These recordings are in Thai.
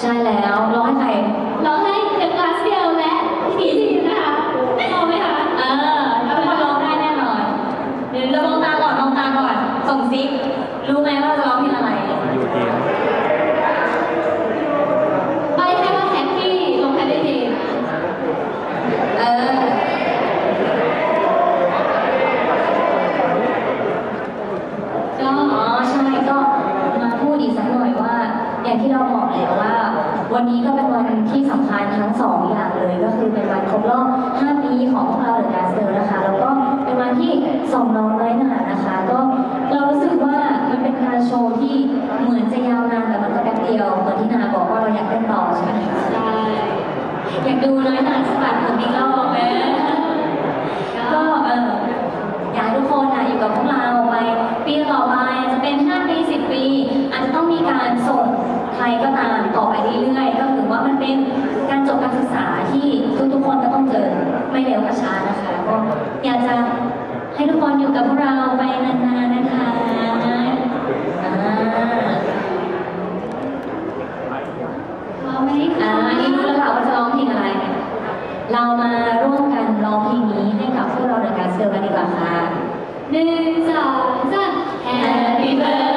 ใช่แล้ว อกแล้ว่า วันนี้ก็เป็นวันที่สำคัญทั้งสองอย่างเลย ก็คือเป็นวันครบรอบ 5 ปีของพวกเราเดอะการ์เซลนะคะ แล้วก็เป็นวันที่สองน้องน้อยหนานะคะ ก็เรารู้สึกว่ามันเป็นการโชว์ที่เหมือนจะยาวนานแต่มันก็แป๊บเดียวเหมือนที่นาบอกว่าเราอยากเล่นต่อใช่ไหมใช่อยากดูน้อยหนาสปาร์ตผมอีกรอบไหมก็เอออยากทุกคนอยู่กับพวกเราไปปีต่อไปจะเป็น 5 ปี 10 ปี อาจจะต้องมีการส่ง ก็ตามต่อไปเรื่อยๆ ก็ถือว่ามันเป็นการจบการศึกษาที่ทุกๆคนก็ต้องเจอไม่เร็วก็ช้านะคะก็อยากจะให้ทุกคนอยู่กับพวกเราไปนานๆนะคะไม่ได้ค่ะอันนี้รู้แล้วค่ะว่าจะร้องเพลงอะไร เรามาร่วมกันร้องเพลงนี้ให้กับพวกเราในการเซอร์กันดีกว่าค่ะหนึ่งสองสาม Happy Birthday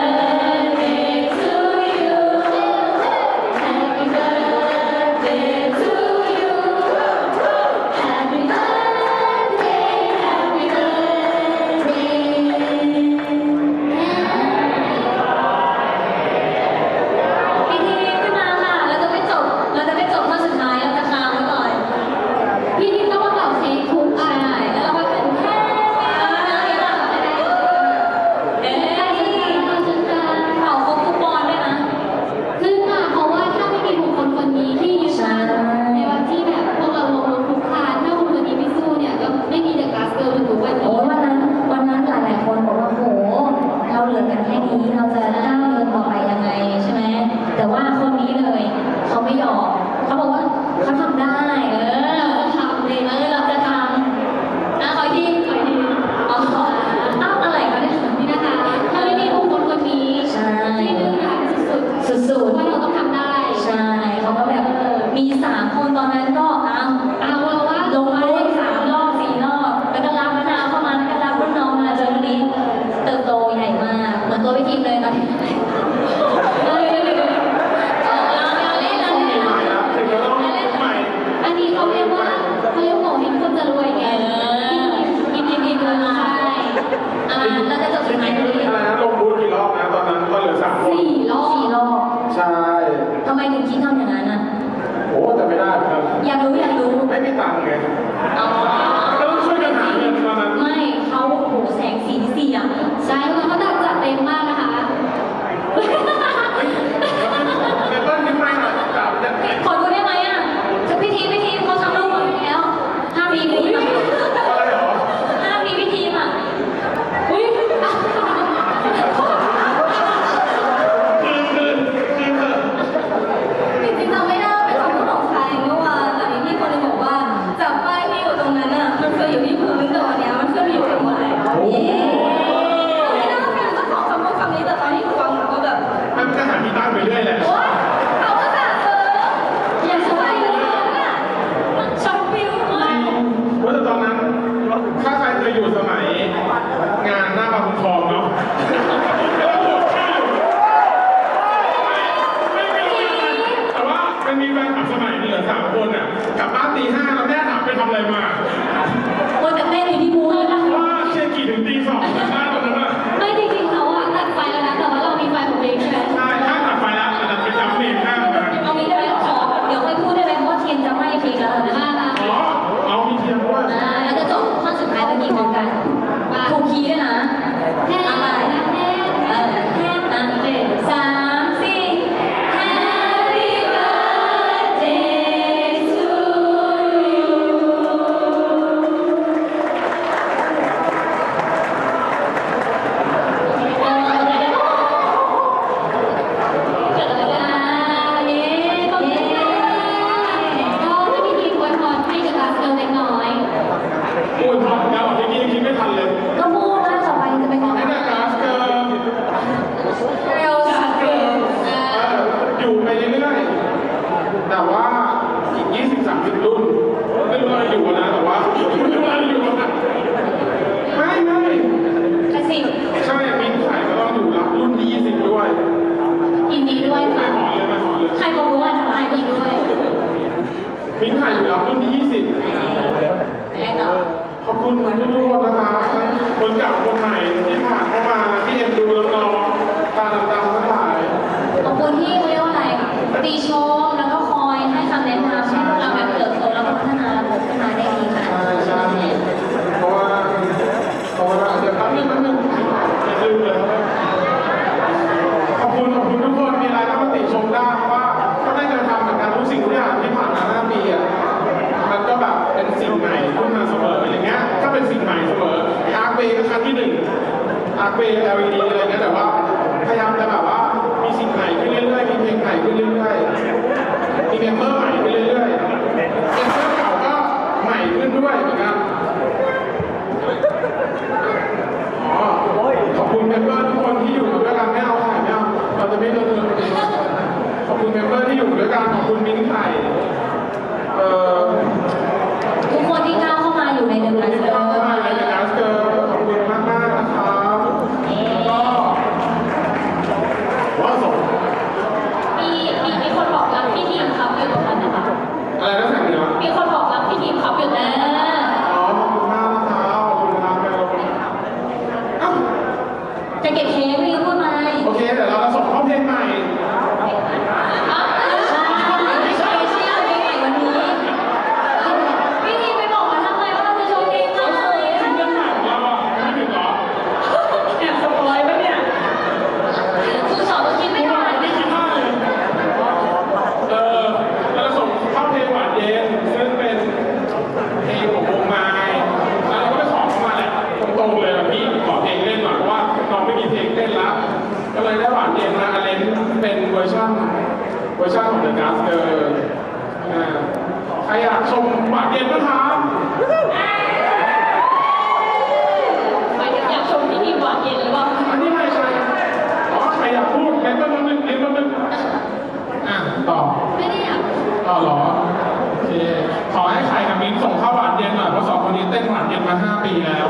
ปีสามคนตอนนั้นก็ நாங்கள் Alabama. อครั้งที่หนึ่งอาร์เบย์ LED อะไรเงี้ยแต่ว่า พยายามจะแบบว่ามีสิ่งใหม่ขึ้นเรื่อยๆมีเพลงใหม่ขึ้นเรื่อยๆมีเมมเบอร์ใหม่ขึ้นเรื่อยๆเมมเบอร์เก่าก็ใหม่ขึ้นด้วยเหมือนกันอ๋อขอบคุณเมมเบอร์ทุกคนที่อยู่ด้วยกันไม่เอาถ่ายไม่เอาเราจะไม่เลิกขอบคุณเมมเบอร์ที่อยู่ด้วยกันขอบคุณมิ้นท์ไข่เอ่อ ทุกคนที่ก้าวเข้ามาอยู่ในเดอะ ที่ ไลฟ์ เข้ามาในงานเกิร์ขอบคุณมากมากๆนะครับก็ว้าวสม มีมีมีคนบอกรักพี่ทีมครับอยู่ตรงนั้นนะคะ อะไรนะแสงเหนือ มีคนบอกรักพี่ทีมครับอยู่นะ อ๋อขอบคุณมากนะครับขอบคุณครับเอ้า จะเก็บเค้กพี่ก็พูดมา โอเคเดี๋ยวเราจะส่งเข้าเพลงใหม่ อ้าว ใช่ไม่ใช่เชื่อเพลงใหม่วันนี้พี่ทีไปบอกมาทำไมว่าเราจะโชว์เพลงใหม่ ซิงเกิลใหม่ของเราอะไม่ถึงเหรอ แอบสปอยล์ปะเนี่ย คือสอนตัวคิดไม่ทัน ไม่คิดมากเลย เออเราส่งเข้าเพลงหวานเย็น ซึ่งเป็นเพลงของวงไม้แล้วเราก็ไปขอเข้ามาแหละ ตรงๆเลยอะพี่ขอเพลงเล่นหน่อยเพราะว่าน้องไม่มีเพลงเต้นแล้ว ก็เลยได้หวานเย็นมาอเลนเป็นเวอร์ชันเวอร์ชันของ The Gas Girl อ่าใครอยากชมหวานเย็นก็ทำหมายถึงอยากชมพี่ทีมหวานเย็นหรือเปล่าอันนี้ไม่ใช่อ๋อใครอยากพูดเล่นต้นนึงเล่นต้นนึงอะต่อไม่ได้อยากอ๋อเหรอโอเคขอให้ใครกับมิ้นส่งข้าวหวานเย็นหน่อยเพราะสองคนนี้เต้นหวานเย็นมา5ปีแล้ว